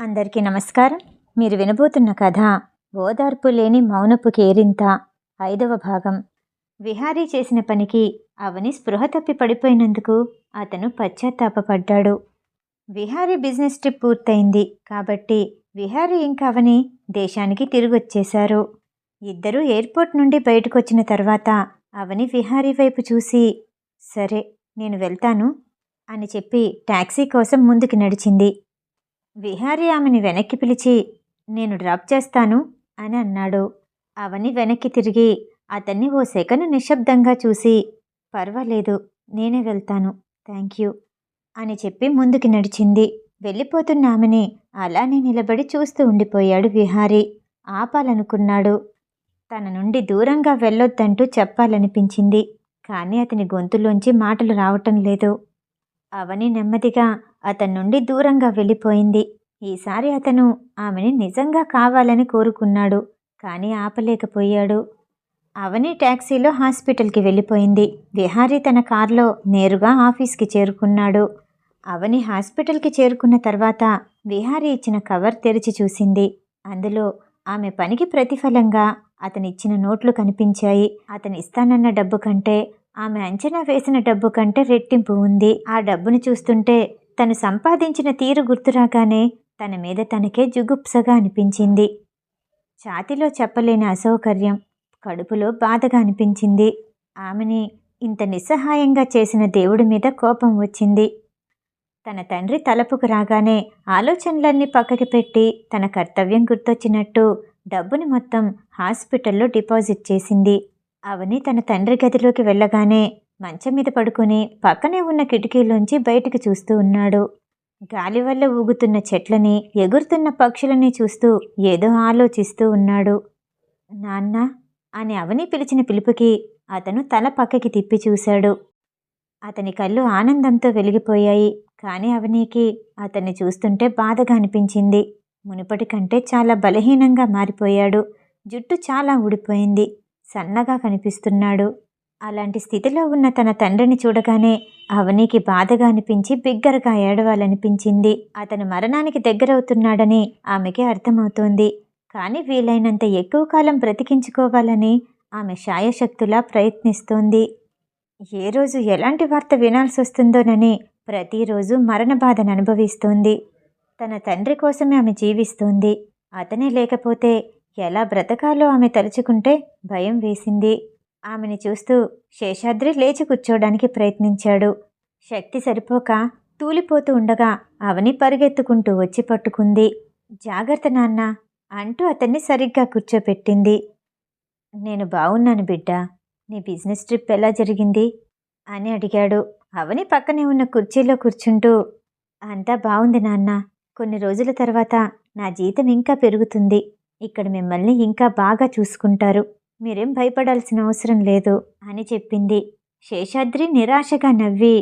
అందరికీ నమస్కారం. మీరు వినబోతున్న కథ ఓదార్పు లేని మౌనపు కేరింత ఐదవ భాగం. విహారీ చేసిన పనికి అవని స్పృహ తప్పి పడిపోయినందుకు అతను పశ్చాత్తాపపడ్డాడు. విహారీ బిజినెస్ ట్రిప్ పూర్తయింది కాబట్టి విహారీ ఇంకా అవని దేశానికి తిరిగొచ్చేశారు. ఇద్దరూ ఎయిర్పోర్ట్ నుండి బయటకొచ్చిన తర్వాత అవని విహారీ వైపు చూసి సరే నేను వెళ్తాను అని చెప్పి ట్యాక్సీ కోసం ముందుకు నడిచింది. విహారి ఆమెని వెనక్కి పిలిచి నేను డ్రాప్ చేస్తాను అని అన్నాడు. అవని వెనక్కి తిరిగి అతన్ని ఓ సెకను నిశ్శబ్దంగా చూసి పర్వాలేదు నేనే వెళ్తాను థ్యాంక్ యూ అని చెప్పి ముందుకు నడిచింది. వెళ్ళిపోతున్న ఆమెని అలానే నిలబడి చూస్తూ ఉండిపోయాడు విహారీ. ఆపాలనుకున్నాడు. తన నుండి దూరంగా వెళ్ళొద్దంటూ చెప్పాలనిపించింది. కానీ అతని గొంతులోంచి మాటలు రావటం లేదు. అవని నెమ్మదిగా అతని నుండి దూరంగా వెళ్ళిపోయింది. ఈసారి అతను ఆమెని నిజంగా కావాలని కోరుకున్నాడు కానీ ఆపలేకపోయాడు. అవని ట్యాక్సీలో హాస్పిటల్కి వెళ్ళిపోయింది. విహారీ తన కారులో నేరుగా ఆఫీస్కి చేరుకున్నాడు. అవని హాస్పిటల్కి చేరుకున్న తర్వాత విహారీ ఇచ్చిన కవర్ తెరిచి చూసింది. అందులో ఆమె పనికి ప్రతిఫలంగా అతనిచ్చిన నోట్లు కనిపించాయి. అతనిస్తానన్న డబ్బు కంటే ఆమె అంచనా వేసిన డబ్బు కంటే రెట్టింపు ఉంది. ఆ డబ్బును చూస్తుంటే తను సంపాదించిన తీరు గుర్తురాగానే తన మీద తనకే జుగుప్సగా అనిపించింది. ఛాతిలో చెప్పలేని అసౌకర్యం కడుపులో బాధగా అనిపించింది. ఆమెని ఇంత నిస్సహాయంగా చేసిన దేవుడి మీద కోపం వచ్చింది. తన తండ్రి తలపుకు రాగానే ఆలోచనలన్నీ పక్కకి పెట్టి తన కర్తవ్యం గుర్తొచ్చినట్టు డబ్బుని మొత్తం హాస్పిటల్లో డిపాజిట్ చేసింది. అవని తన తండ్రి గదిలోకి వెళ్ళగానే మంచం మీద పడుకుని పక్కనే ఉన్న కిటికీలోంచి బయటికి చూస్తూ ఉన్నాడు. గాలి వల్ల ఊగుతున్న చెట్లని ఎగురుతున్న పక్షులని చూస్తూ ఏదో ఆలోచిస్తూ ఉన్నాడు. నాన్న అని అవని పిలిచిన పిలుపుకి అతను తల పక్కకి తిప్పి చూశాడు. అతని కళ్ళు ఆనందంతో వెలిగిపోయాయి కానీ అవనీకి అతన్ని చూస్తుంటే బాధగా అనిపించింది. మునుపటి కంటే చాలా బలహీనంగా మారిపోయాడు. జుట్టు చాలా ఊడిపోయింది. సన్నగా కనిపిస్తున్నాడు. అలాంటి స్థితిలో ఉన్న తన తండ్రిని చూడగానే అవనికి బాధగా అనిపించి బిగ్గరగా ఏడవాలనిపించింది. అతను మరణానికి దగ్గరవుతున్నాడని ఆమెకి అర్థమవుతోంది. కానీ వీలైనంత ఎక్కువ కాలం బ్రతికించుకోవాలని ఆమె శాయశక్తులా ప్రయత్నిస్తోంది. ఏ రోజు ఎలాంటి వార్త వినాల్సి వస్తుందోనని ప్రతిరోజు మరణ బాధను అనుభవిస్తోంది. తన తండ్రి కోసమే ఆమె జీవిస్తోంది. అతనే లేకపోతే ఎలా బ్రతకాలో ఆమె తలుచుకుంటే భయం వేసింది. ఆమెని చూస్తూ శేషాద్రి లేచి కూర్చోడానికి ప్రయత్నించాడు. శక్తి సరిపోక తూలిపోతూ ఉండగా అవని పరిగెత్తుకుంటూ వచ్చి పట్టుకుంది. జాగ్రత్త నాన్న అంటూ అతన్ని సరిగ్గా కూర్చోపెట్టింది. నేను బాగున్నాను బిడ్డ నీ బిజినెస్ ట్రిప్ ఎలా జరిగింది? అని అడిగాడు. అవని పక్కనే ఉన్న కుర్చీలో కూర్చుంటూ అంతా బాగుంది నాన్న కొన్ని రోజుల తర్వాత నా జీతం ఇంకా పెరుగుతుంది. ఇక్కడ మిమ్మల్ని ఇంకా బాగా చూసుకుంటారు. మీరేం భయపడాల్సిన అవసరం లేదు అని చెప్పింది. శేషాద్రి నిరాశగా నవ్వి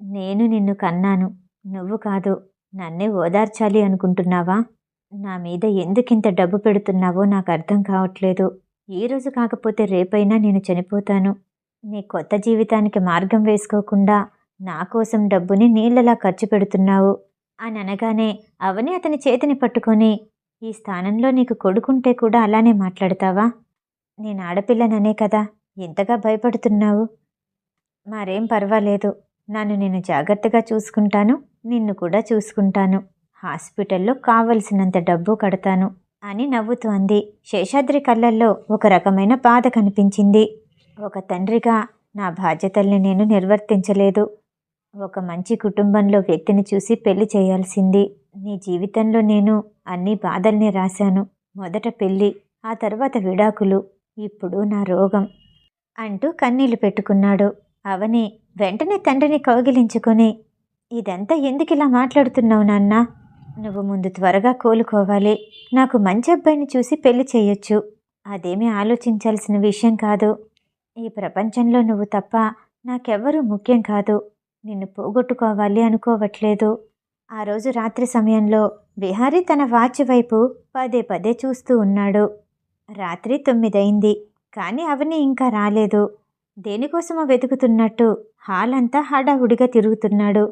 నేను నిన్ను కన్నాను. నువ్వు కాదు నన్నే ఓదార్చాలి అనుకుంటున్నావా? నా మీద ఎందుకింత డబ్బు పెడుతున్నావో నాకు అర్థం కావట్లేదు. ఈరోజు రోజు కాకపోతే రేపైనా నేను చనిపోతాను. నీ కొత్త జీవితానికి మార్గం వేసుకోకుండా నా కోసం డబ్బుని నీళ్ళలా ఖర్చు పెడుతున్నావు అని అనగానే అవని అతని చేతిని పట్టుకొని ఈ స్థానంలో నీకు కొడుకుంటే కూడా అలానే మాట్లాడతావా? నేను ఆడపిల్లననే కదా ఎంతగా భయపడుతున్నావు? మరేం పర్వాలేదు నన్ను నేను జాగ్రత్తగా చూసుకుంటాను నిన్ను కూడా చూసుకుంటాను హాస్పిటల్లో కావలసినంత డబ్బు కడతాను అని నవ్వుతూ అంది శేషాద్రి కళ్ళల్లో ఒక రకమైన బాధ కనిపించింది. ఒక తండ్రిగా నా బాధ్యతల్ని నేను నిర్వర్తించలేదు. ఒక మంచి కుటుంబంలో వ్యక్తిని చూసి పెళ్ళి చేయాల్సింది. నీ జీవితంలో నేను అన్ని బాధల్ని రాశాను. మొదట పెళ్ళి ఆ తర్వాత విడాకులు. ఇప్పుడు నా రోగం అంటూ కన్నీళ్ళు పెట్టుకున్నాడు. అవని వెంటనే తండ్రిని కౌగిలించుకొని ఇదంతా ఎందుకిలా మాట్లాడుతున్నావు నాన్న? నువ్వు ముందు త్వరగా కోలుకోవాలి. నాకు మంచి అబ్బాయిని చూసి పెళ్ళి చేయొచ్చు. అదేమీ ఆలోచించాల్సిన విషయం కాదు. ఈ ప్రపంచంలో నువ్వు తప్ప నాకెవ్వరూ ముఖ్యం కాదు. నిన్ను పోగొట్టుకోవాలి అనుకోవట్లేదు. ఆ రోజు రాత్రి సమయంలో బిహారీ తన వాచ్ వైపు పదే పదే చూస్తూ ఉన్నాడు. రాత్రి తొమ్మిదయింది కానీ అవని ఇంకా రాలేదు. దేనికోసమో వెతుకుతున్నట్టు హాల్ అంతా హడావుడిగా తిరుగుతున్నాడు.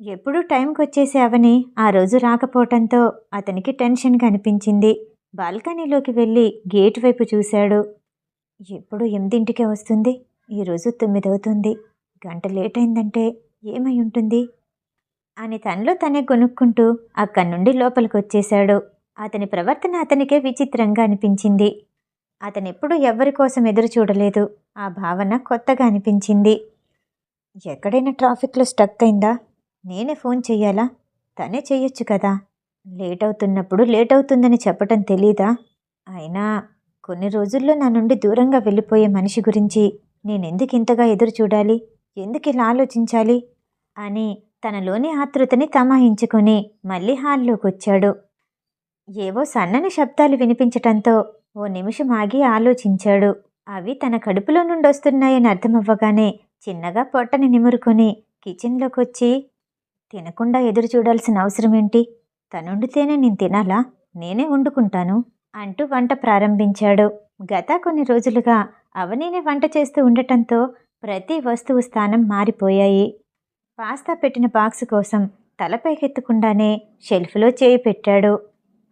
ఎప్పుడూ టైంకి వచ్చేసే అవని ఆ రోజు రాకపోవటంతో అతనికి టెన్షన్ కనిపించింది బాల్కనీలోకి వెళ్ళి గేట్ వైపు చూశాడు. ఎప్పుడు ఎనిమిదింటికే వస్తుంది? ఈరోజు తొమ్మిదవుతుంది. గంట లేట్ అయిందంటే ఏమై ఉంటుంది? అని తనలో తనే కొనుక్కుంటూ అక్కడి నుండి లోపలికి వచ్చేశాడు అతని ప్రవర్తన అతనికే విచిత్రంగా అనిపించింది. అతనెప్పుడు ఎవ్వరి కోసం ఎదురు చూడలేదు. ఆ భావన కొత్తగా అనిపించింది. ఎక్కడైనా ట్రాఫిక్లో స్టక్ అయిందా? నేనే ఫోన్ చెయ్యాలా? తనే చెయ్యొచ్చు కదా. లేట్ అవుతున్నప్పుడు లేట్ అవుతుందని చెప్పటం తెలీదా? అయినా కొన్ని రోజుల్లో నా నుండి దూరంగా వెళ్ళిపోయే మనిషి గురించి నేనెందుకు ఇంతగా ఎదురు చూడాలి? ఎందుకు ఇలా ఆలోచించాలి? అని తనలోని ఆతృతని తమాయించుకొని మళ్ళీ హాల్లోకి వచ్చాడు ఏవో సన్నని శబ్దాలు వినిపించటంతో ఓ నిమిషం ఆగి ఆలోచించాడు. అవి తన కడుపులో నుండి వస్తున్నాయని అర్థమవ్వగానే చిన్నగా పొట్టని నిమురుకొని కిచెన్లోకి వచ్చి తినకుండా ఎదురు చూడాల్సిన అవసరం ఏంటి తనుండితేనే నేను తినాలా? నేనే వండుకుంటాను అంటూ వంట ప్రారంభించాడు. గత కొన్ని రోజులుగా అవనీనే వంట చేస్తూ ఉండటంతో ప్రతి వస్తువు స్థానం మారిపోయాయి. పాస్తా పెట్టిన బాక్స్ కోసం తలపైకెత్తకుండానే షెల్ఫ్లో చేయి పెట్టాడు.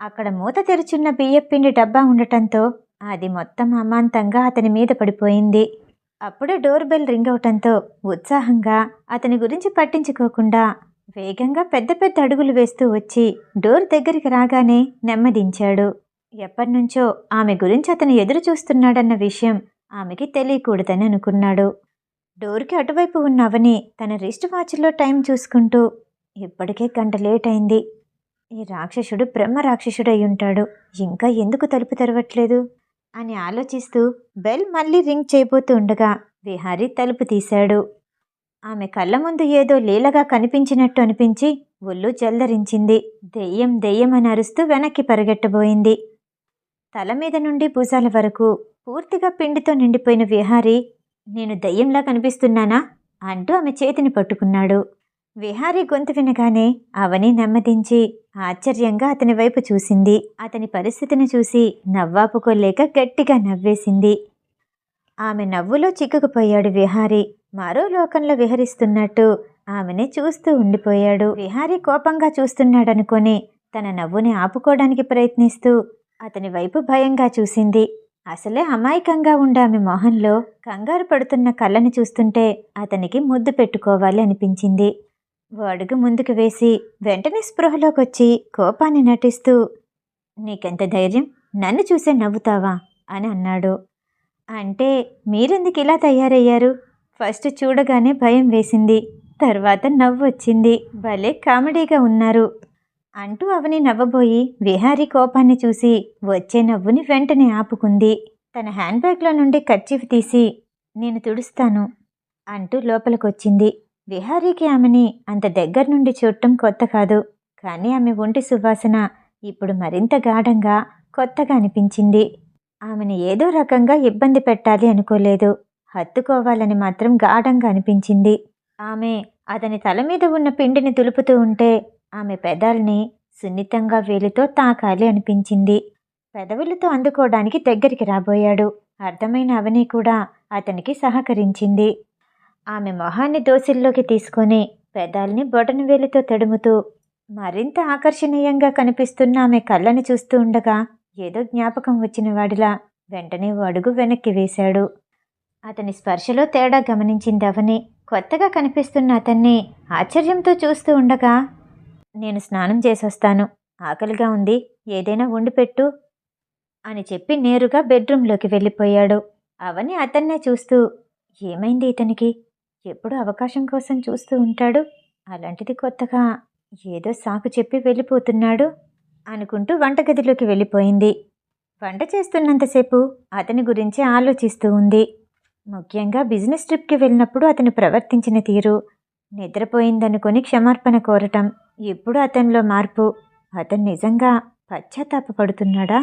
అక్కడ మూత తెరుచున్న బియ్యపిండి డబ్బా ఉండటంతో అది మొత్తం అమాంతంగా అతని మీద పడిపోయింది. అప్పుడే డోర్ బెల్ రింగ్ అవటంతో ఉత్సాహంగా అతని గురించి పట్టించుకోకుండా వేగంగా పెద్ద పెద్ద అడుగులు వేస్తూ వచ్చి డోర్ దగ్గరికి రాగానే నెమ్మదించాడు. ఎప్పటినుంచో ఆమె గురించి అతను ఎదురు చూస్తున్నాడన్న విషయం ఆమెకి తెలియకూడదని అనుకున్నాడు. డోర్కి అటువైపు ఉన్న అవని తన రిస్ట్ వాచ్లో టైం చూసుకుంటూ ఇప్పటికే గంట లేట్ అయింది. ఈ రాక్షసుడు బ్రహ్మ రాక్షసుడు అయి ఉంటాడు. ఇంకా ఎందుకు తలుపు తెరవట్లేదు? అని ఆలోచిస్తూ బెల్ మళ్ళీ రింగ్ చేయబోతూ ఉండగా విహారీ తలుపు తీశాడు. ఆమె కళ్ళ ముందు ఏదో లీలగా కనిపించినట్టు అనిపించి ఒళ్ళు జల్దరించింది. దెయ్యం దెయ్యం అని అరుస్తూ వెనక్కి పరిగెట్టబోయింది. తల మీద నుండి భుజాల వరకు పూర్తిగా పిండితో నిండిపోయిన విహారీ నేను దెయ్యంలా కనిపిస్తున్నానా? అంటూ ఆమె చేతిని పట్టుకున్నాడు. విహారీ గొంతు వినగానే అవని నెమ్మదించి ఆశ్చర్యంగా అతని వైపు చూసింది. అతని పరిస్థితిని చూసి నవ్వాపుకోలేక గట్టిగా నవ్వేసింది. ఆమె నవ్వులో చిక్కుకుపోయాడు విహారి. మరో లోకంలో విహరిస్తున్నట్టు ఆమెని చూస్తూ ఉండిపోయాడు. విహారీ కోపంగా చూస్తున్నాడనుకొని తన నవ్వుని ఆపుకోవడానికి ప్రయత్నిస్తూ అతని వైపు భయంగా చూసింది. అసలే అమాయకంగా ఉండామె ఆమె మొహంలో కంగారు పడుతున్న కళ్ళని చూస్తుంటే అతనికి ముద్దు పెట్టుకోవాలి అనిపించింది. అడుగు ముందుకు వేసి వెంటనే స్పృహలోకి వచ్చి కోపాన్ని నటిస్తూ నీకెంత ధైర్యం? నన్ను చూసే నవ్వుతావా? అని అన్నాడు. అంటే మీరెందుకు ఇలా తయారయ్యారు? ఫస్ట్ చూడగానే భయం వేసింది తర్వాత నవ్వు వచ్చింది భలే కామెడీగా ఉన్నారు అంటూ అవని నవ్వబోయి విహారీ కోపాన్ని చూసి వచ్చే నవ్వుని వెంటనే ఆపుకుంది. తన హ్యాండ్ బ్యాగ్లో నుండి కర్చీఫ్ తీసి నేను తుడుస్తాను అంటూ లోపలికొచ్చింది. విహారీకి ఆమెని అంత దగ్గర నుండి చూడటం కొత్త కాదు. కానీ ఆమె ఒంటి సువాసన ఇప్పుడు మరింత గాఢంగా కొత్తగా అనిపించింది. ఆమెను ఏదో రకంగా ఇబ్బంది పెట్టాలి అనుకోలేదు. హత్తుకోవాలని మాత్రం గాఢంగా అనిపించింది. ఆమె అతని తల మీద ఉన్న పిండిని తులుపుతూ ఉంటే ఆమె పెదాల్ని సున్నితంగా వేలితో తాకాలి అనిపించింది. పెదవులతో అందుకోవడానికి దగ్గరికి రాబోయాడు. అర్థమైన అవని కూడా అతనికి సహకరించింది. ఆమె మొహాన్ని దోసిల్లోకి తీసుకొని పెదాల్ని బొటన వేలితో తడుముతూ మరింత ఆకర్షణీయంగా కనిపిస్తున్న ఆమె కళ్ళని చూస్తూ ఉండగా ఏదో జ్ఞాపకం వచ్చిన వాడిలా వెంటనే ఓ అడుగు వెనక్కి వేశాడు. అతని స్పర్శలో తేడా గమనించింది అవని. కొత్తగా కనిపిస్తున్న అతన్ని ఆశ్చర్యంతో చూస్తూ ఉండగా నేను స్నానం చేసొస్తాను. ఆకలిగా ఉంది. ఏదైనా వండిపెట్టు అని చెప్పి నేరుగా బెడ్రూంలోకి వెళ్ళిపోయాడు. అవని అతన్నే చూస్తూ ఏమైంది ఇతనికి? ఎప్పుడు అవకాశం కోసం చూస్తూ ఉంటాడు. అలాంటిది కొత్తగా ఏదో సాకు చెప్పి వెళ్ళిపోతున్నాడు అనుకుంటూ వంటగదిలోకి వెళ్ళిపోయింది. వంట చేస్తున్నంతసేపు అతని గురించి ఆలోచిస్తూ ఉంది. ముఖ్యంగా బిజినెస్ ట్రిప్కి వెళ్ళినప్పుడు అతను ప్రవర్తించిన తీరు నిద్రపోయిందనుకొని క్షమార్పణ కోరటం ఇప్పుడు అతనిలో మార్పు అతను నిజంగా పశ్చాత్తాపడుతున్నాడా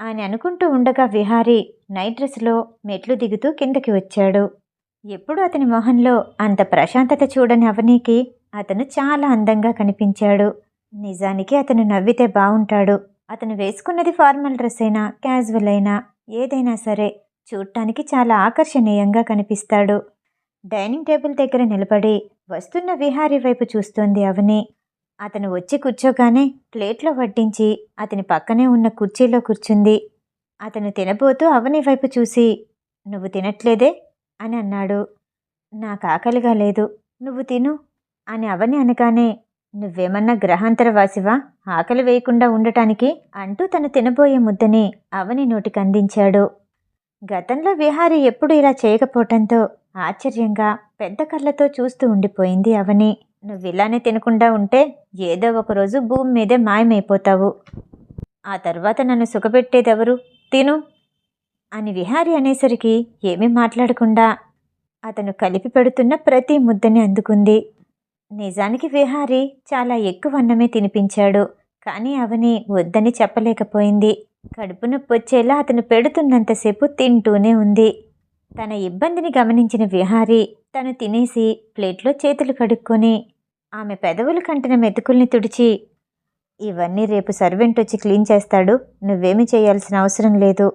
అని అనుకుంటూ ఉండగా విహారీ నైట్ డ్రెస్లో మెట్లు దిగుతూ కిందకి వచ్చాడు. ఎప్పుడు అతని మొహంలో అంత ప్రశాంతత చూడని అవనీకి అతను చాలా అందంగా కనిపించాడు. నిజానికి అతను నవ్వితే బాగుంటాడు అతను వేసుకున్నది ఫార్మల్ డ్రెస్ అయినా క్యాజువల్ అయినా ఏదైనా సరే చూడటానికి చాలా ఆకర్షణీయంగా కనిపిస్తాడు. డైనింగ్ టేబుల్ దగ్గర నిలబడి వస్తున్న విహారీ వైపు చూస్తోంది అవని. అతను వచ్చి కూర్చోగానే ప్లేట్లో వడ్డించి అతని పక్కనే ఉన్న కుర్చీలో కూర్చుంది. అతను తినబోతూ అవని వైపు చూసి నువ్వు తినట్లేదే? అని అన్నాడు. నాకు ఆకలిగా లేదు. నువ్వు తిను అని అవని అనగానే నువ్వేమన్నా గ్రహాంతర వాసివా ఆకలి వేయకుండా ఉండటానికి అంటూ తను తినబోయే ముద్దని అవని నోటికి అందించాడు. గతంలో విహారీ ఎప్పుడు ఇలా చేయకపోవటంతో ఆశ్చర్యంగా పెద్ద కళ్ళతో చూస్తూ ఉండిపోయింది అవని. నువ్వు ఇలానే తినకుండా ఉంటే ఏదో ఒకరోజు భూమి మీదే మాయమైపోతావు. ఆ తర్వాత నన్ను సుఖపెట్టేదెవరు? తిను అని విహారి అనేసరికి ఏమీ మాట్లాడకుండా అతను కలిపి పెడుతున్న ప్రతి ముద్దని అందుకుంది. నిజానికి విహారి చాలా ఎక్కువ అన్నమే తినిపించాడు. కానీ అవని వద్దని చెప్పలేకపోయింది. కడుపు నొప్పి వచ్చేలా అతను పెడుతున్నంతసేపు తింటూనే ఉంది. తన ఇబ్బందిని గమనించిన విహారి తను తినేసి ప్లేట్లో చేతులు కడుక్కొని ఆమె పెదవులు కంటిన మెతుకుల్ని తుడిచి ఇవన్నీ రేపు సర్వెంట్ వచ్చి క్లీన్ చేస్తాడు. నువ్వేమి చేయాల్సిన అవసరం లేదు.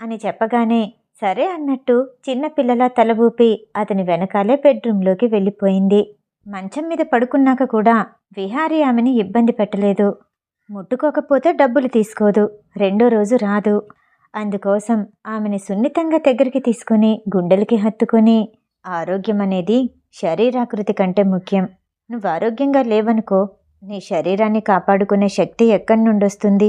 అని చెప్పగానే సరే అన్నట్టు చిన్న పిల్లల తల ఊపి అతని వెనకాలే బెడ్రూంలోకి వెళ్ళిపోయింది. మంచం మీద పడుకున్నాక కూడా విహారీ ఆమెని ఇబ్బంది పెట్టలేదు. ముట్టుకోకపోతే డబ్బులు తీసుకోదు. రెండో రోజు రాదు. అందుకోసం ఆమెని సున్నితంగా దగ్గరికి తీసుకుని గుండెలకి హత్తుకొని ఆరోగ్యం అనేది శరీరాకృతి కంటే ముఖ్యం. నువ్వు ఆరోగ్యంగా లేవనుకో నీ శరీరాన్ని కాపాడుకునే శక్తి ఎక్కడి నుండి వస్తుంది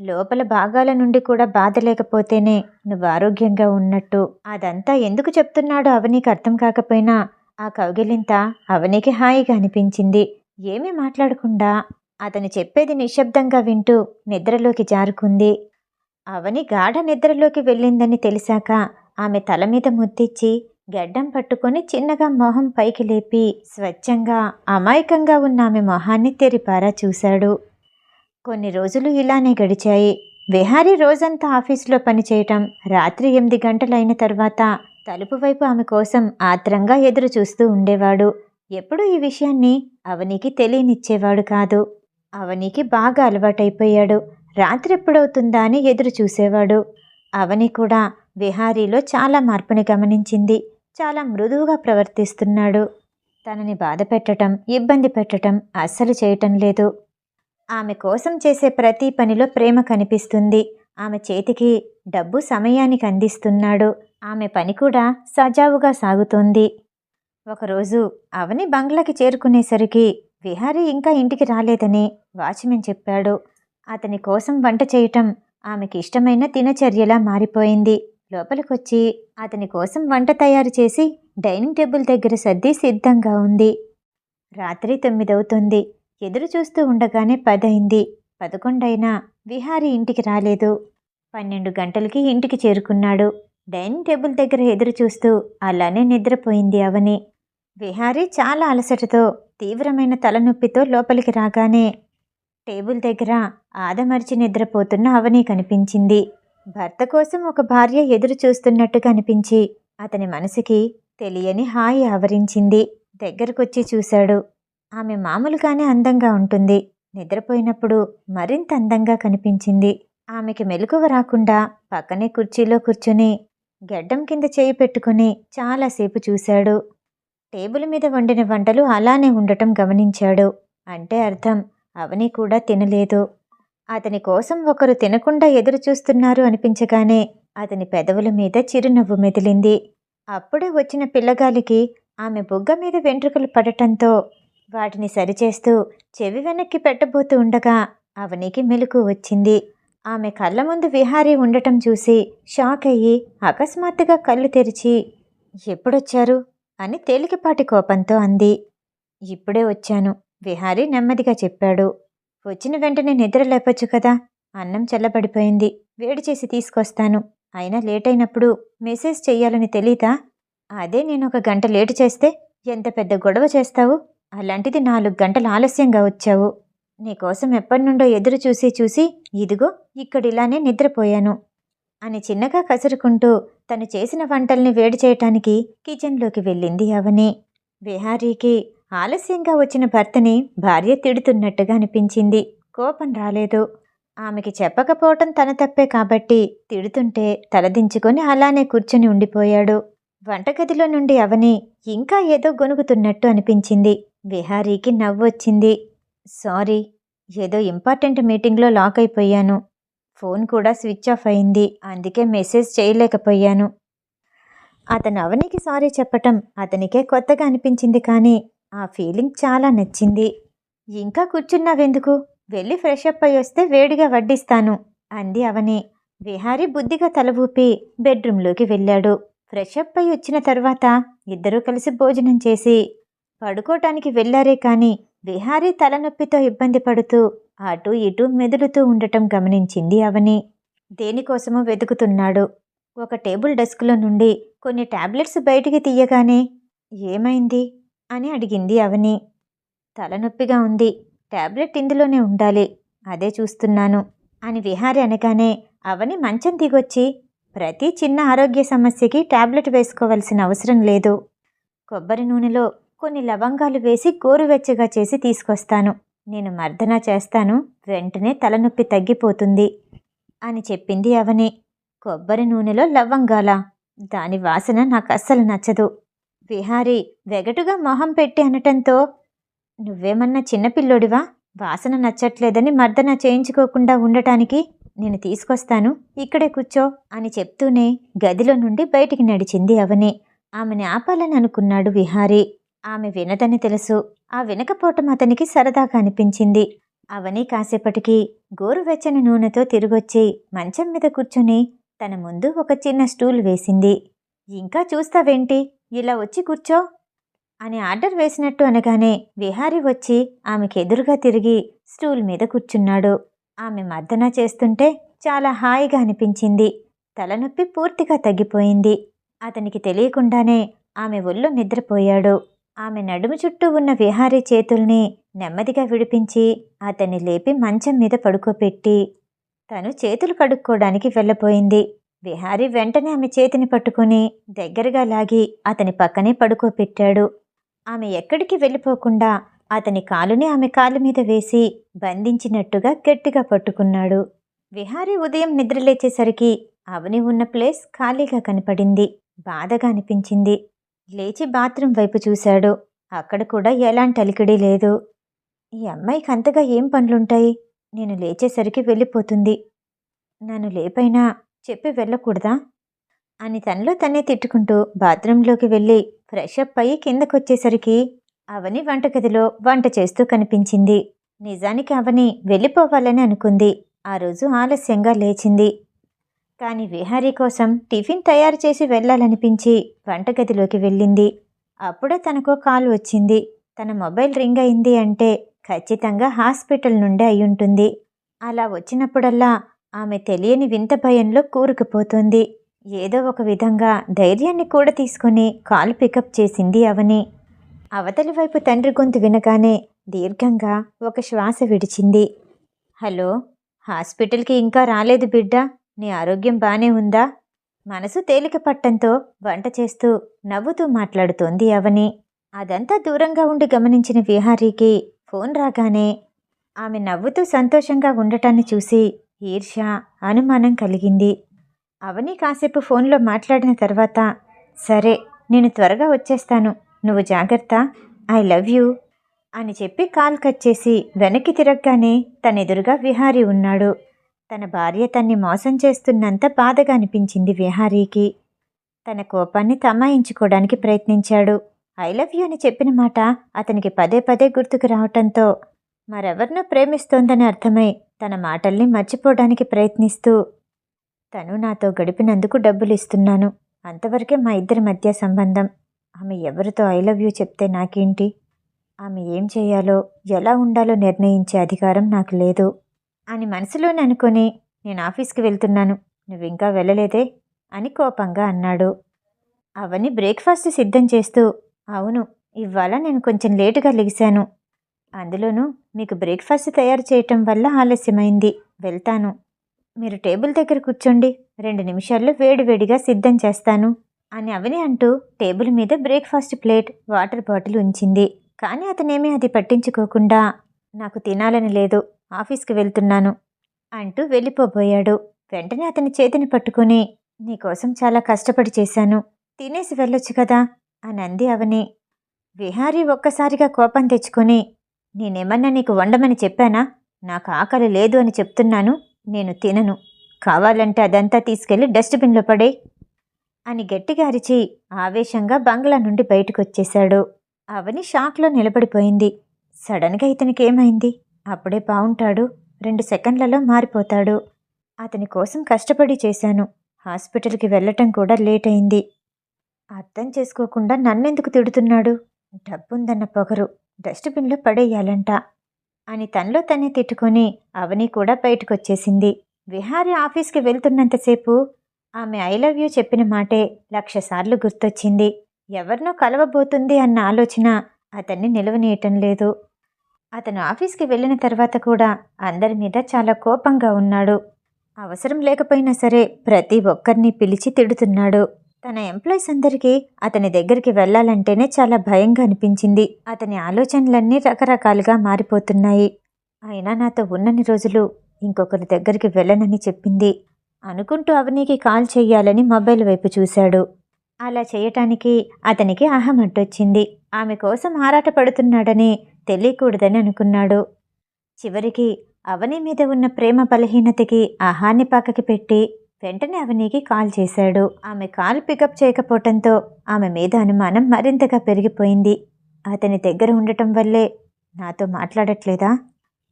లోపల భాగాల నుండి కూడా బాధ లేకపోతేనే నువ్వు ఆరోగ్యంగా ఉన్నట్టు. అదంతా ఎందుకు చెప్తున్నాడో అవనీకి అర్థం కాకపోయినా ఆ కౌగిలింత అవనికి హాయిగా అనిపించింది. ఏమీ మాట్లాడకుండా అతను చెప్పేది నిశ్శబ్దంగా వింటూ నిద్రలోకి జారుకుంది. అవని గాఢ నిద్రలోకి వెళ్ళిందని తెలిసాక ఆమె తల మీద ముద్దిచ్చి గడ్డం పట్టుకొని చిన్నగా మొహం పైకి లేపి స్వచ్ఛంగా అమాయకంగా ఉన్న ఆమె మొహాన్ని తెరిపారా చూశాడు. కొన్ని రోజులు ఇలానే గడిచాయి. విహారీ రోజంతా ఆఫీసులో పనిచేయటం రాత్రి ఎనిమిది గంటలైన తర్వాత తలుపు వైపు ఆమె కోసం ఆత్రంగా ఎదురు చూస్తూ ఉండేవాడు. ఎప్పుడూ ఈ విషయాన్ని అవనికి తెలియనిచ్చేవాడు కాదు. అవనికి బాగా అలవాటైపోయాడు. రాత్రి ఎప్పుడవుతుందా అని ఎదురు చూసేవాడు. అవని కూడా విహారీలో చాలా మార్పుని గమనించింది. చాలా మృదువుగా ప్రవర్తిస్తున్నాడు. తనని బాధ పెట్టడం ఇబ్బంది పెట్టటం అస్సలు చేయటం లేదు. ఆమె కోసం చేసే ప్రతి పనిలో ప్రేమ కనిపిస్తుంది. ఆమె చేతికి డబ్బు సమయానికి అందిస్తున్నాడు. ఆమె పని కూడా సజావుగా సాగుతోంది. ఒకరోజు అవని బంగ్లాకి చేరుకునేసరికి విహారీ ఇంకా ఇంటికి రాలేదని వాచ్మెన్ చెప్పాడు. అతని కోసం వంట చేయటం ఆమెకి ఇష్టమైన దినచర్యలా మారిపోయింది. లోపలికొచ్చి అతని కోసం వంట తయారు చేసి డైనింగ్ టేబుల్ దగ్గర సర్ది సిద్ధంగా ఉంది. రాత్రి తొమ్మిదవుతుంది. ఎదురు చూస్తూ ఉండగానే పదైంది పదకొండైనా విహారీ ఇంటికి రాలేదు. పన్నెండు గంటలకి ఇంటికి చేరుకున్నాడు. డైనింగ్ టేబుల్ దగ్గర ఎదురు చూస్తూ అలానే నిద్రపోయింది అవని. విహారీ చాలా అలసటతో తీవ్రమైన తలనొప్పితో లోపలికి రాగానే టేబుల్ దగ్గర ఆదమర్చి నిద్రపోతున్న అవని కనిపించింది. భర్త కోసం ఒక భార్య ఎదురు చూస్తున్నట్టు కనిపించి అతని మనసుకి తెలియని హాయి ఆవరించింది. దగ్గరకొచ్చి చూశాడు. ఆమె మామూలుగానే అందంగా ఉంటుంది. నిద్రపోయినప్పుడు మరింత అందంగా కనిపించింది. ఆమెకి మెలకువ రాకుండా పక్కనే కుర్చీలో కూర్చుని గడ్డం కింద చేయి పెట్టుకుని చాలాసేపు చూశాడు. టేబుల్ మీద వండిన వంటలు అలానే ఉండటం గమనించాడు. అంటే అర్థం అవని కూడా తినలేదు. అతని కోసం ఒకరు తినకుండా ఎదురు చూస్తున్నారు అనిపించగానే అతని పెదవుల మీద చిరునవ్వు మెదిలింది. అప్పుడే వచ్చిన పిల్లగాలికి ఆమె బుగ్గ మీద వెంట్రుకలు పడటంతో వాటిని సరిచేస్తూ చెవి వెనక్కి పెట్టబోతూ ఉండగా అవనికి మెలకు వచ్చింది. ఆమె కళ్ళ ముందు విహారీ ఉండటం చూసి షాక్ అయ్యి అకస్మాత్తుగా కళ్ళు తెరిచి ఎప్పుడొచ్చారు? అని తేలికపాటి కోపంతో అంది. ఇప్పుడే వచ్చాను విహారీ నెమ్మదిగా చెప్పాడు. వచ్చిన వెంటనే నిద్ర లేపొచ్చు కదా అన్నం చల్లబడిపోయింది వేడి చేసి తీసుకొస్తాను. అయినా లేట్ అయినప్పుడు మెసేజ్ చెయ్యాలని తెలీదా? అదే నేను ఒక గంట లేటు చేస్తే ఎంత పెద్ద గొడవ చేస్తావు? అలాంటిది నాలుగు గంటలు ఆలస్యంగా వచ్చావు. నీకోసం ఎప్పటి నుండో ఎదురు చూసి చూసి ఇదిగో ఇక్కడిలానే నిద్రపోయాను అని చిన్నగా కసురుకుంటూ తను చేసిన వంటల్ని వేడి చేయటానికి కిచెన్లోకి వెళ్ళింది అవని. విహారీకి ఆలస్యంగా వచ్చిన భర్తని భార్య తిడుతున్నట్టుగా అనిపించింది. కోపం రాలేదు. ఆమెకి చెప్పకపోవటం తన తప్పే కాబట్టి తిడుతుంటే తలదించుకొని అలానే కూర్చుని ఉండిపోయాడు. వంటగదిలో నుండి అవని ఇంకా ఏదో గొనుగుతున్నట్టు అనిపించింది. విహారీకి నవ్వొచ్చింది. సారీ ఏదో ఇంపార్టెంట్ మీటింగ్లో లాక్ అయిపోయాను. ఫోన్ కూడా స్విచ్ ఆఫ్ అయింది. అందుకే మెసేజ్ చేయలేకపోయాను. అతను అవనికి సారీ చెప్పటం అతనికే కొత్తగా అనిపించింది కానీ ఆ ఫీలింగ్ చాలా నచ్చింది. ఇంకా కూర్చున్నావెందుకు? వెళ్ళి ఫ్రెష్ అప్ అయి వస్తే వేడిగా వడ్డిస్తాను అంది అవని. విహారీ బుద్ధిగా తల ఊపి బెడ్రూమ్లోకి వెళ్ళాడు. ఫ్రెష్ అప్ అయి వచ్చిన తర్వాత ఇద్దరూ కలిసి భోజనం చేసి పడుకోటానికి వెళ్ళారే కానీ విహారీ తలనొప్పితో ఇబ్బంది పడుతూ అటు ఇటు మెదులుతూ ఉండటం గమనించింది అవని. దేనికోసమో వెతుకుతున్నాడు. ఒక టేబుల్ డెస్క్లో నుండి కొన్ని టాబ్లెట్స్ బయటికి తీయగానే ఏమైంది? అని అడిగింది అవని. తలనొప్పిగా ఉంది. టాబ్లెట్ ఇందులోనే ఉండాలి. అదే చూస్తున్నాను అని విహారి అనగానే అవని మంచం దిగొచ్చి ప్రతి చిన్న ఆరోగ్య సమస్యకి టాబ్లెట్ వేసుకోవాల్సిన అవసరం లేదు. కొబ్బరి నూనెలో కొన్ని లవంగాలు వేసి గోరువెచ్చగా చేసి తీసుకొస్తాను. నేను మర్దన చేస్తాను. వెంటనే తలనొప్పి తగ్గిపోతుంది అని చెప్పింది అవని. కొబ్బరి నూనెలో లవంగాల. దాని వాసన నాకు అస్సలు నచ్చదు. విహారి వెగటుగా మొహం పెట్టి అనటంతో నువ్వేమన్నా చిన్నపిల్లోడివా వాసన నచ్చట్లేదని మర్దన చేయించుకోకుండా ఉండటానికి నేను తీసుకొస్తాను. ఇక్కడే కూర్చో అని చెప్తూనే గదిలో నుండి బయటికి నడిచింది అవని. ఆమెని ఆపాలని అనుకున్నాడు విహారీ. ఆమె వినదని తెలుసు. ఆ వినకపోవటం అతనికి సరదాగా అనిపించింది. అవని కాసేపటికి గోరువెచ్చని నూనెతో తిరిగొచ్చి మంచం మీద కూర్చుని తన ముందు ఒక చిన్న స్టూల్ వేసింది. ఇంకా చూస్తావేంటి? ఇలా వచ్చి కూర్చో అని ఆర్డర్ వేసినట్టు అనగానే విహారీ వచ్చి ఆమెకు ఎదురుగా తిరిగి స్టూల్ మీద కూర్చున్నాడు. ఆమె మర్దన చేస్తుంటే చాలా హాయిగా అనిపించింది. తలనొప్పి పూర్తిగా తగ్గిపోయింది. అతనికి తెలియకుండానే ఆమె ఒళ్ళు నిద్రపోయాడు. ఆమె నడుము చుట్టూ ఉన్న విహారీ చేతుల్ని నెమ్మదిగా విడిపించి అతన్ని లేపి మంచం మీద పడుకోపెట్టి తను చేతులు కడుక్కోవడానికి వెళ్ళబోయింది. విహారీ వెంటనే ఆమె చేతిని పట్టుకుని దగ్గరగా లాగి అతని పక్కనే పడుకోపెట్టాడు. ఆమె ఎక్కడికి వెళ్ళిపోకుండా అతని కాలుని ఆమె కాలు మీద వేసి బంధించినట్టుగా గట్టిగా పట్టుకున్నాడు. విహారీ ఉదయం నిద్రలేచేసరికి అవని ఉన్న ప్లేస్ ఖాళీగా కనపడింది. బాధగా అనిపించింది. లేచి బాత్రూం వైపు చూశాడు. అక్కడ కూడా ఎలాంటి అలికిడి లేదు. ఈ అమ్మాయికి అంతగా ఏం పనులుంటాయి? నేను లేచేసరికి వెళ్ళిపోతుంది. నన్ను లేపైనా చెప్పి వెళ్ళకూడదా? అని తనలో తనే తిట్టుకుంటూ బాత్రూంలోకి వెళ్ళి ఫ్రెష్ అప్ అయ్యి కిందకొచ్చేసరికి అవని వంటగదిలో వంట చేస్తూ కనిపించింది. నిజానికి అవని వెళ్ళిపోవాలని అనుకుంది. ఆ రోజు ఆలస్యంగా లేచింది. కానీ విహారీ కోసం టిఫిన్ తయారు చేసి వెళ్ళాలనిపించి వంటగదిలోకి వెళ్ళింది. అప్పుడే తనకు కాల్ వచ్చింది. తన మొబైల్ రింగ్ అయింది అంటే ఖచ్చితంగా హాస్పిటల్ నుండి అయ్యుంటుంది అలా వచ్చినప్పుడల్లా ఆమె తెలియని వింత భయంలో కూరుకుపోతుంది. ఏదో ఒక విధంగా ధైర్యాన్ని కూడా తీసుకుని కాల్ పికప్ చేసింది అవని. అవతలి వైపు తండ్రి గొంతు వినగానే దీర్ఘంగా ఒక శ్వాస విడిచింది. హలో హాస్పిటల్కి ఇంకా రాలేదు బిడ్డ? నీ ఆరోగ్యం బానే ఉందా? మనసు తేలిక పట్టంతో వంట చేస్తూ నవ్వుతూ మాట్లాడుతోంది అవని. అదంతా దూరంగా ఉండి గమనించిన విహారీకి ఫోన్ రాగానే ఆమె నవ్వుతూ సంతోషంగా ఉండటాన్ని చూసి ఈర్ష్య అనుమానం కలిగింది. అవని కాసేపు ఫోన్లో మాట్లాడిన తర్వాత సరే నేను త్వరగా వచ్చేస్తాను. నువ్వు జాగ్రత్త. ఐ లవ్ యూ అని చెప్పి కాల్ కట్ చేసి వెనక్కి తిరగగానే తన ఎదురుగా విహారీ ఉన్నాడు. తన భార్య తన్ని మోసం చేస్తున్నంత బాధగా అనిపించింది విహారీకి. తన కోపాన్ని తమాయించుకోవడానికి ప్రయత్నించాడు. ఐ లవ్ యూ అని చెప్పిన మాట అతనికి పదే పదే గుర్తుకు రావటంతో మరెవరినో ప్రేమిస్తోందని అర్థమై తన మాటల్ని మర్చిపోవడానికి ప్రయత్నిస్తూ తను నాతో గడిపినందుకు డబ్బులు ఇస్తున్నాను. అంతవరకే మా ఇద్దరి మధ్య సంబంధం. ఆమె ఎవరితో ఐ లవ్ యూ చెప్తే నాకేంటి? ఆమె ఏం చేయాలో ఎలా ఉండాలో నిర్ణయించే అధికారం నాకు లేదు. అని మనసులోనే అనుకొని నేను ఆఫీస్కి వెళ్తున్నాను. నువ్వు ఇంకా వెళ్ళలేదే? అని కోపంగా అన్నాడు. అవని బ్రేక్ఫాస్ట్ సిద్ధం చేస్తూ అవును ఇవాళ నేను కొంచెం లేటుగా లెగిశాను అందులోనూ మీకు బ్రేక్ఫాస్ట్ తయారు చేయటం వల్ల ఆలస్యమైంది. వెళ్తాను. మీరు టేబుల్ దగ్గర కూర్చోండి. రెండు నిమిషాల్లో వేడివేడిగా సిద్ధం చేస్తాను అని అవని అంటూ టేబుల్ మీద బ్రేక్ఫాస్ట్ ప్లేట్ వాటర్ బాటిల్ ఉంచింది. కానీ అతనేమీ అది పట్టించుకోకుండా నాకు తినాలని లేదు ఆఫీస్కి వెళ్తున్నాను అంటూ వెళ్ళిపోబోయాడు. వెంటనే అతని చేతిని పట్టుకుని నీకోసం చాలా కష్టపడి చేశాను తినేసి వెళ్ళొచ్చు కదా అని అంది అవని. విహారీ ఒక్కసారిగా కోపం తెచ్చుకొని నేనేమన్నా నీకు వండమని చెప్పానా? నాకు ఆకలి లేదు అని చెప్తున్నాను నేను తినను. కావాలంటే అదంతా తీసుకెళ్ళి డస్ట్బిన్లో పడే అని గట్టిగా అరిచి ఆవేశంగా బంగ్లా నుండి బయటకొచ్చేశాడు. అవని షాక్లో నిలబడిపోయింది. సడన్గా ఇతనికి ఏమైంది? అప్పుడే బాగుంటాడు రెండు సెకండ్లలో మారిపోతాడు. అతని కోసం కష్టపడి చేశాను. హాస్పిటల్కి వెళ్ళటం కూడా లేట్ అయింది అర్థం చేసుకోకుండా నన్నెందుకు తిడుతున్నాడు? డబ్బుందన్న పొగరు. డస్ట్బిన్లో పడేయాలంట. అని తనలో తనే తిట్టుకొని అవని కూడా బయటకొచ్చేసింది. విహారీ ఆఫీస్కి వెళ్తున్నంతసేపు ఆమె ఐ లవ్ యూ చెప్పిన మాటే లక్షసార్లు గుర్తొచ్చింది. ఎవరినో కలవబోతుంది అన్న ఆలోచన అతన్ని నిలవనీయటం లేదు. అతను ఆఫీస్కి వెళ్ళిన తర్వాత కూడా అందరి మీద చాలా కోపంగా ఉన్నాడు. అవసరం లేకపోయినా సరే ప్రతి ఒక్కరిని పిలిచి తిడుతున్నాడు. తన ఎంప్లాయీస్ అందరికీ అతని దగ్గరికి వెళ్ళాలంటేనే చాలా భయంగా అనిపించింది. అతని ఆలోచనలన్నీ రకరకాలుగా మారిపోతున్నాయి. అయినా నాతో ఉన్నన్ని రోజులు ఇంకొకరి దగ్గరికి వెళ్ళనని చెప్పింది. అనుకుంటూ అవనీకి కాల్ చేయాలని మొబైల్ వైపు చూశాడు. అలా చేయటానికి అతనికి అహం అడ్డొచ్చింది. ఆమె కోసం ఆరాటపడుతున్నాడని తెలియకూడదని అనుకున్నాడు. చివరికి అవని మీద ఉన్న ప్రేమ బలహీనతకి ఆహాన్ని పక్కకి పెట్టి వెంటనే అవనీకి కాల్ చేశాడు. ఆమె కాల్ పికప్ చేయకపోవటంతో ఆమె మీద అనుమానం మరింతగా పెరిగిపోయింది. అతని దగ్గర ఉండటం వల్లే నాతో మాట్లాడట్లేదా?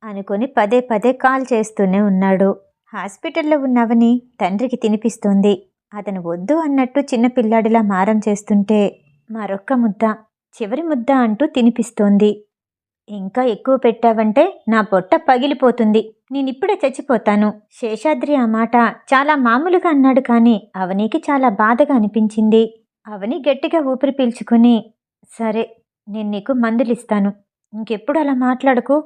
అనుకొని పదే పదే కాల్ చేస్తూనే ఉన్నాడు. హాస్పిటల్లో ఉన్నవని తండ్రికి తినిపిస్తోంది. అతను వద్దు అన్నట్టు చిన్నపిల్లాడిలా మారం చేస్తుంటే మరొక్క ముద్ద చివరి ముద్ద అంటూ తినిపిస్తోంది. ఇంకా ఎక్కువ పెట్టావంటే నా పొట్ట పగిలిపోతుంది. నేనిప్పుడే చచ్చిపోతాను. శేషాద్రి ఆ మాట చాలా మామూలుగా అన్నాడు కానీ అవనికి చాలా బాధగా అనిపించింది. అవని గట్టిగా ఊపిరి పీల్చుకుని సరే నేను నీకు మందులిస్తాను. ఇంకెప్పుడు అలా మాట్లాడకు?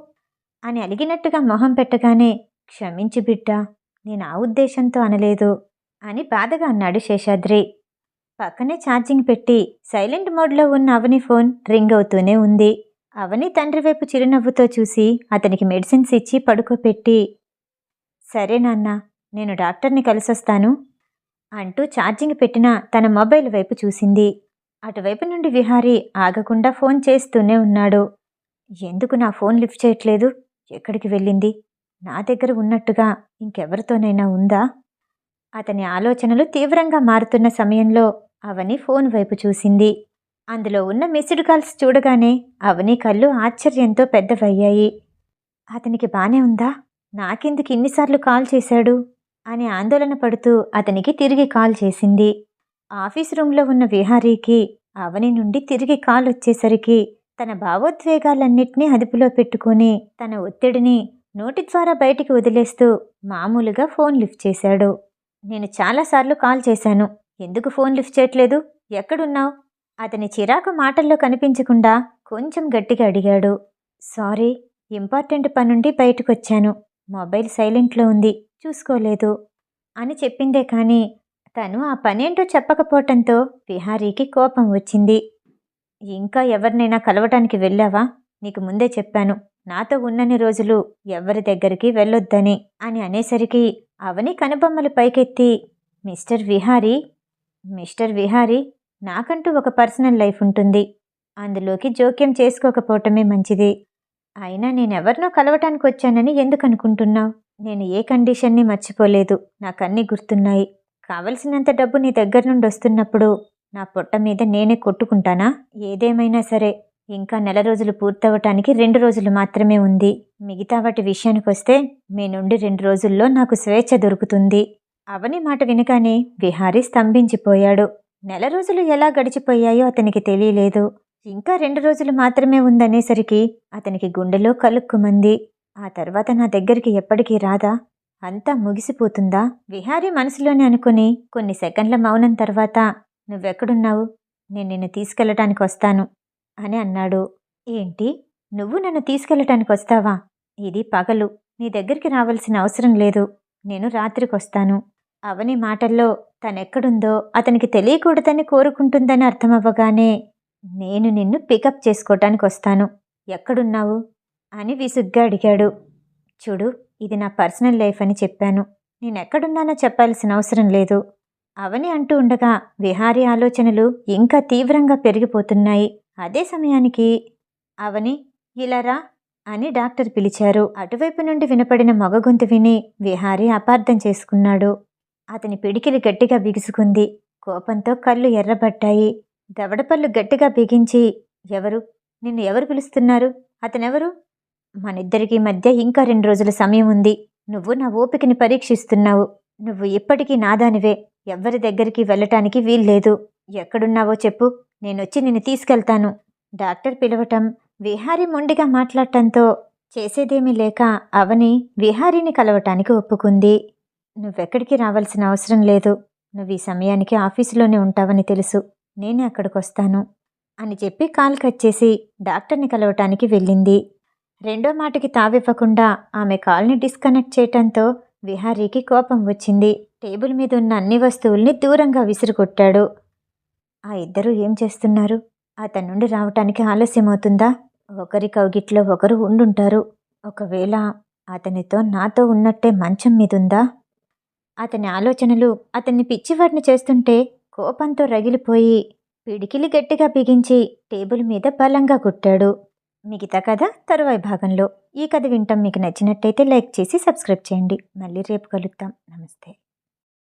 అని అలిగినట్టుగా మొహం పెట్టగానే క్షమించు బిడ్డ నేను ఆ ఉద్దేశంతో అనలేదు అని బాధగా అన్నాడు శేషాద్రి. పక్కనే ఛార్జింగ్ పెట్టి సైలెంట్ మోడ్లో ఉన్న అవని ఫోన్ రింగ్ అవుతూనే ఉంది. అవని తండ్రి వైపు చిరునవ్వుతో చూసి అతనికి మెడిసిన్స్ ఇచ్చి పడుకోపెట్టి సరే నాన్న నేను డాక్టర్ని కలిసొస్తాను అంటూ ఛార్జింగ్ పెట్టిన తన మొబైల్ వైపు చూసింది. అటువైపు నుండి విహారీ ఆగకుండా ఫోన్ చేస్తూనే ఉన్నాడు. ఎందుకు నా ఫోన్ లిఫ్ట్ చేయట్లేదు? ఎక్కడికి వెళ్ళింది? నా దగ్గర ఉన్నట్టుగా ఇంకెవరితోనైనా ఉందా? అతని ఆలోచనలు తీవ్రంగా మారుతున్న సమయంలో అవని ఫోన్ వైపు చూసింది. అందులో ఉన్న మిస్డ్ కాల్స్ చూడగానే అవని కళ్ళు ఆశ్చర్యంతో పెద్దవయ్యాయి. అతనికి బానే ఉందా? నాకెందుకు ఇన్నిసార్లు కాల్ చేశాడు? అని ఆందోళన పడుతూ అతనికి తిరిగి కాల్ చేసింది. ఆఫీస్ రూంలో ఉన్న విహారీకి అవని నుండి తిరిగి కాల్ వచ్చేసరికి తన భావోద్వేగాలన్నింటినీ అదుపులో పెట్టుకుని తన ఒత్తిడిని నోటి ద్వారా బయటికి వదిలేస్తూ మామూలుగా ఫోన్ లిఫ్ట్ చేశాడు. నేను చాలాసార్లు కాల్ చేశాను. ఎందుకు ఫోన్ లిఫ్ట్ చేయట్లేదు? ఎక్కడున్నావు? అతని చిరాకు మాటల్లో కనిపించకుండా కొంచెం గట్టిగా అడిగాడు. సారీ ఇంపార్టెంట్ పనుండి బయటకొచ్చాను. మొబైల్ సైలెంట్లో ఉంది చూసుకోలేదు అని చెప్పిందే కానీ తను ఆ పనేంటో చెప్పకపోవటంతో విహారీకి కోపం వచ్చింది. ఇంకా ఎవరినైనా కలవటానికి వెళ్ళావా? నీకు ముందే చెప్పాను. నాతో ఉన్నన్ని రోజులు ఎవరి దగ్గరికి వెళ్ళొద్దని అని అనేసరికి అవని కనుబొమ్మలు పైకెత్తి మిస్టర్ విహారీ మిస్టర్ విహారీ నాకంటూ ఒక పర్సనల్ లైఫ్ ఉంటుంది. అందులోకి జోక్యం చేసుకోకపోవటమే మంచిది. అయినా నేనెవరినో కలవటానికి వచ్చానని ఎందుకు అనుకుంటున్నావు నేను ఏ కండిషన్ని మర్చిపోలేదు. నాకన్నీ గుర్తున్నాయి. కావలసినంత డబ్బు నీ దగ్గర నుండి వస్తున్నప్పుడు నా పొట్ట మీద నేనే కొట్టుకుంటానా? ఏదేమైనా సరే ఇంకా నెల రోజులు పూర్తవటానికి రెండు రోజులు మాత్రమే ఉంది. మిగతా వాటి విషయానికి వస్తే మీ నుండి రెండు రోజుల్లో నాకు స్వేచ్ఛ దొరుకుతుంది. అవని మాట వినగానే విహారీ స్తంభించిపోయాడు. నెల రోజులు ఎలా గడిచిపోయాయో అతనికి తెలియలేదు. ఇంకా రెండు రోజులు మాత్రమే ఉందనేసరికి అతనికి గుండెలో కలుక్కుమంది. ఆ తర్వాత నా దగ్గరికి ఎప్పటికీ రాదా? అంతా ముగిసిపోతుందా? విహారీ మనసులోనే అనుకుని కొన్ని సెకండ్ల మౌనం తర్వాత నువ్వెక్కడున్నావు? నేను నిన్ను తీసుకెళ్ళటానికి వస్తాను అని అన్నాడు. ఏంటి? నువ్వు నన్ను తీసుకెళ్ళటానికి వస్తావా? ఇది పగలు. నీ దగ్గరికి రావాల్సిన అవసరం లేదు. నేను రాత్రికి వస్తాను అవని మాటల్లో తనెక్కడుందో అతనికి తెలియకూడదని కోరుకుంటుందని అర్థమవ్వగానే నేను నిన్ను పికప్ చేసుకోవటానికి వస్తాను ఎక్కడున్నావు? అని విసుగ్గా అడిగాడు. చూడు ఇది నా పర్సనల్ లైఫ్ అని చెప్పాను. నేనెక్కడున్నానో చెప్పాల్సిన అవసరం లేదు. అవని అంటూ ఉండగా విహారీ ఆలోచనలు ఇంకా తీవ్రంగా పెరిగిపోతున్నాయి. అదే సమయానికి అవని ఇలా రా అని డాక్టర్ పిలిచారు. అటువైపు నుండి వినపడిన మగ గొంతు విని విహారీ అపార్థం చేసుకున్నాడు. అతని పిడికిలి గట్టిగా బిగుసుకుంది. కోపంతో కళ్ళు ఎర్రబడ్డాయి. దవడపళ్ళు గట్టిగా బిగించి ఎవరు? నిన్ను ఎవరు పిలుస్తున్నారు? అతనెవరు? మనిద్దరికీ మధ్య ఇంకా రెండు రోజుల సమయం ఉంది. నువ్వు నా ఓపికని పరీక్షిస్తున్నావు. నువ్వు ఇప్పటికీ నాదానివే ఎవ్వరి దగ్గరికి వెళ్ళటానికి వీల్లేదు. ఎక్కడున్నావో చెప్పు. నేనొచ్చి నిన్ను తీసుకెళ్తాను. డాక్టర్ పిలవటం విహారీ మొండిగా మాట్లాడటంతో చేసేదేమీ లేక అవని విహారీని కలవటానికి ఒప్పుకుంది. నువ్వెక్కడికి రావాల్సిన అవసరం లేదు. నువ్వు ఈ సమయానికి ఆఫీసులోనే ఉంటావని తెలుసు. నేనే అక్కడికి వస్తాను అని చెప్పి కాల్ కట్ చేసి డాక్టర్ని కలవటానికి వెళ్ళింది. రెండో మాటకి తావివ్వకుండా ఆమె కాల్ని డిస్కనెక్ట్ చేయటంతో విహారీకి కోపం వచ్చింది. టేబుల్ మీద ఉన్న అన్ని వస్తువుల్ని దూరంగా విసిరుకొట్టాడు. ఆ ఇద్దరూ ఏం చేస్తున్నారు? అతని నుండి రావటానికి ఆలస్యమవుతుందా? ఒకరి కౌగిట్లో ఒకరు ఉండుంటారు. ఒకవేళ అతనితో నాతో ఉన్నట్టే మంచం మీదుందా? అతని ఆలోచనలు అతన్ని పిచ్చివాడిని చేస్తుంటే కోపంతో రగిలిపోయి పిడికిలి గట్టిగా బిగించి టేబుల్ మీద బలంగా కుట్టాడు. మిగతా కథ తరువాయి భాగంలో. ఈ కథ వింటాం మీకు నచ్చినట్టయితే లైక్ చేసి సబ్స్క్రైబ్ చేయండి. మళ్ళీ రేపు కలుద్దాం. నమస్తే.